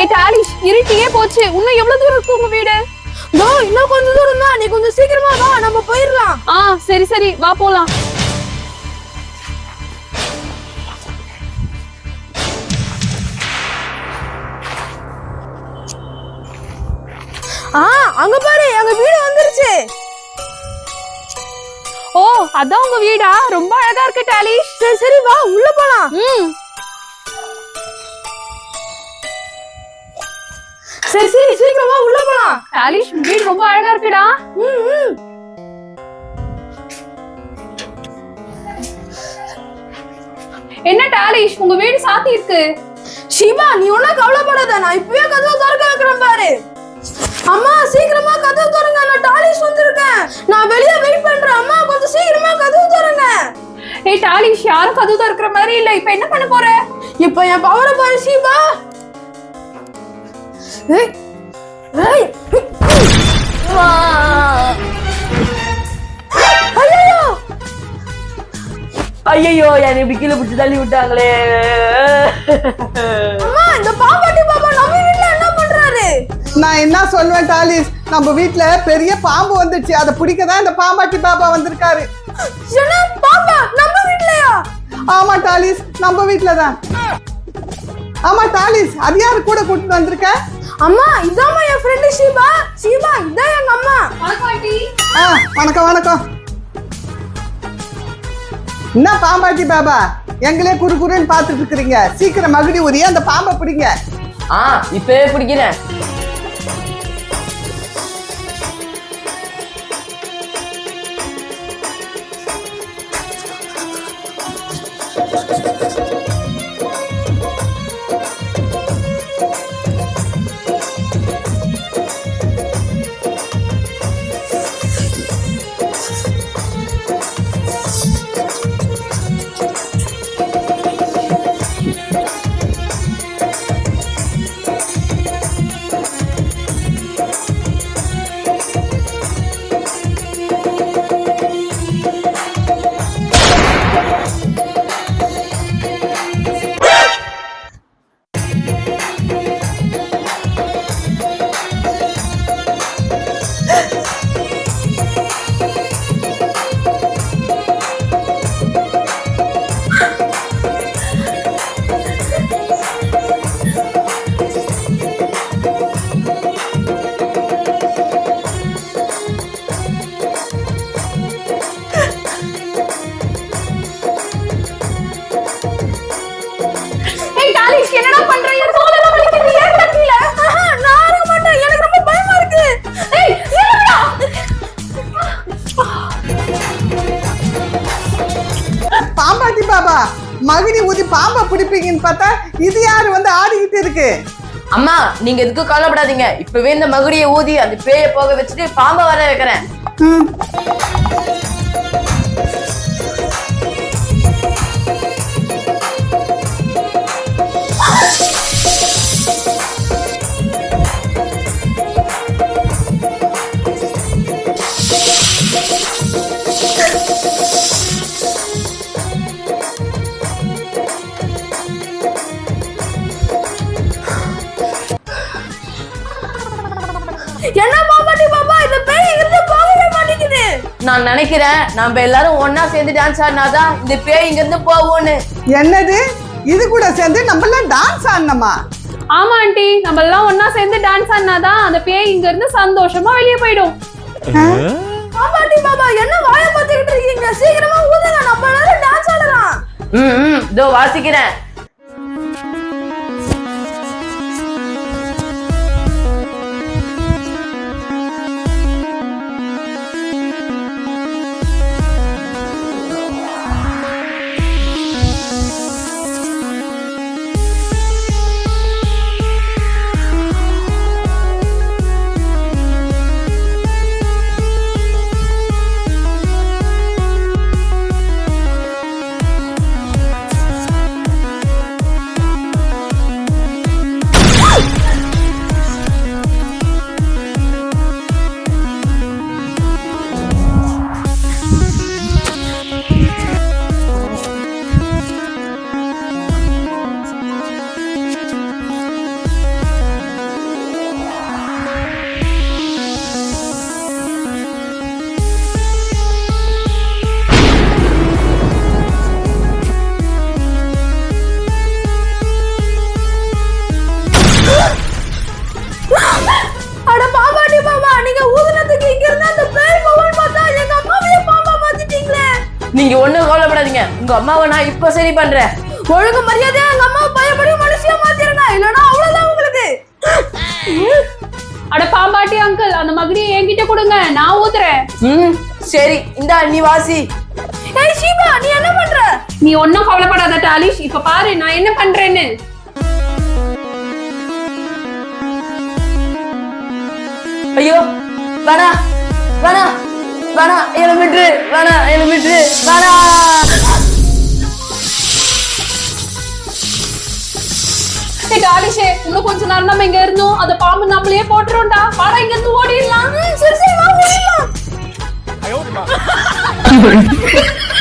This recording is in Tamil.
ஏய் டாலிஷ் இருட்டியே போச்சு. இன்னும் எவ்வளவு தூரம் இருக்கு உங்க வீடு? தோ இன்னும் கொஞ்சம் தூரம் தான். நீ கொஞ்சம் சீக்கிரமா வா நம்ம போயிடலாம். ஆ சரி சரி. வா போலாம். ஆ அங்க பாரு எங்க வீடு வந்துருச்சு. ஓ அதான் உங்க வீடா? ரொம்ப அழகா இருக்கு டாலிஷ். சரி சரி வா உள்ள போலாம். ம். சரி சரி சீக்கிரம் உள்ள போலாம். டாலிஷ் உங்க வீடு ரொம்ப அழகா இருக்குடா. என்ன டாலிஷ் உங்க வீடு சாத்தி இருக்கு? சிவா நீ ஒன்னும் கவலைப்படாத நான் இப்பவே கதவு திறக்க வைக்கிறேன் பாரு. அம்மா சீக்கிரமா கதவு திறங்க நான் டாலிஸ் வந்திருக்கேன். நான் வெளியே வெயிட் பண்றேன். அம்மா கொஞ்சம் சீக்கிரமா கதவு திறங்க. ஏய் டாலிஷ் யாரும் கதவு திறக்கிற மாதிரி இல்ல. இப்ப என்ன பண்ண போற? இப்போ என் பவரை பாரு சிவா ஐயோ என்னை இப்படி கீழே பிடிச்சி தள்ளி விட்டாங்களே. அம்மா இந்த பாப்பாட்டி பாப்பா நம்ம வீட்ல என்ன பண்றாரு? நான் என்ன சொல்லுவேன் டாலிஸ்? நம்ம வீட்ல பெரிய பாம்பு வந்துச்சு. அதை பிடிக்க தான் இந்த பாம்பாட்டி பாப்பா வந்திருக்காரு. என்ன? பாப்பா நம்ம வீட்லயா? ஆமா டாலிஸ். நம்ம வீட்ல தான் ஆமா டாலிஸ். அது யாரு கூட கூட்டிட்டு வந்திருக்க? அம்மா இதாம்மா என் ஃப்ரெண்டு சிவா சிவா இதான் எங்க அம்மா. ஆ வணக்கம் வணக்கம். என்ன பாம்பாட்டி பாபா? எங்களே குறு குறுன்னு பார்த்துட்டு இருக்கிறீங்க. சீக்கிரம் மகுடி உரிய அந்த பாம்பை பிடிங்க. ஆ இப்பவே பிடிக்கிறேன். ஏய் பாம்பை பிடிப்பீங்கன்னு பார்த்தா இது யாரு வந்து ஆடிக்கிட்டு இருக்கு? அம்மா நீங்க எதுக்கும் கவலைப்படாதீங்க. இப்பவே இந்த மகுடியை ஊதி அந்த பேயை போக வச்சுட்டு பாம்பை வர வைக்கிறேன். என்ன பாப்பாட்டி பாப்பா? இந்த பேய் இருந்து போகவே மாட்டேங்குது. நான் நினைக்கிறேன் நம்ம எல்லாரும் ஒண்ணா சேர்ந்து டான்ஸ் ஆடினாதான் இந்த பேய் இங்க இருந்து போகும்னு. என்னது? இது கூட சேர்ந்து நம்மளாம் டான்ஸ் ஆடணுமா? ஆமா ஆண்டி. நம்ம எல்லாம் ஒண்ணா சேர்ந்து டான்ஸ் ஆடினாதான் அந்த பேய் இங்க இருந்து சந்தோஷமா வெளியே போயிடும். பாப்பாட்டி பாப்பா என்ன வாயை பார்த்துக்கிட்டு இருக்கீங்க? சீக்கிரமா ஊதுங்க நம்ம எல்லாரும் டான்ஸ் ஆடலாம். ம் ம். இதோ வாசிக்கிறேன். பண்ணாதீங்க உங்க அம்மாவை நான் இப்ப சரி பண்றேன். ஒழுங்கு மரியாதையா எங்க அம்மா பயப்படி மனுஷியா மாத்திருங்க. இல்லனா அவ்வளவுதான் உங்களுக்கு. அட பாம்பாட்டி அங்கிள் அந்த மகுடியை என்கிட்ட கொடுங்க. நான் ஊத்துறேன். ம் சரி. இந்தா நீ வாசி. ஏய் ஷீபா நீ என்ன பண்ற? நீ ஒன்னும் கவலைப்படாத டாலிஷ். இப்ப பாரு நான் என்ன பண்றேன்னு. ஐயோ வேணா வேணா வேணா என்ன விட்டுரு வேணா என்ன விட்டுரு வேணா டாலிஷே இன்னும் கொஞ்ச நேரம் நம்ம இங்க இருந்தோம். அந்த பாம்பு நம்மளையே போட்டுரும்டா. வாடா இங்க இருந்து ஓடிடலாம் சரி சரி வா ஓடிடலாம்.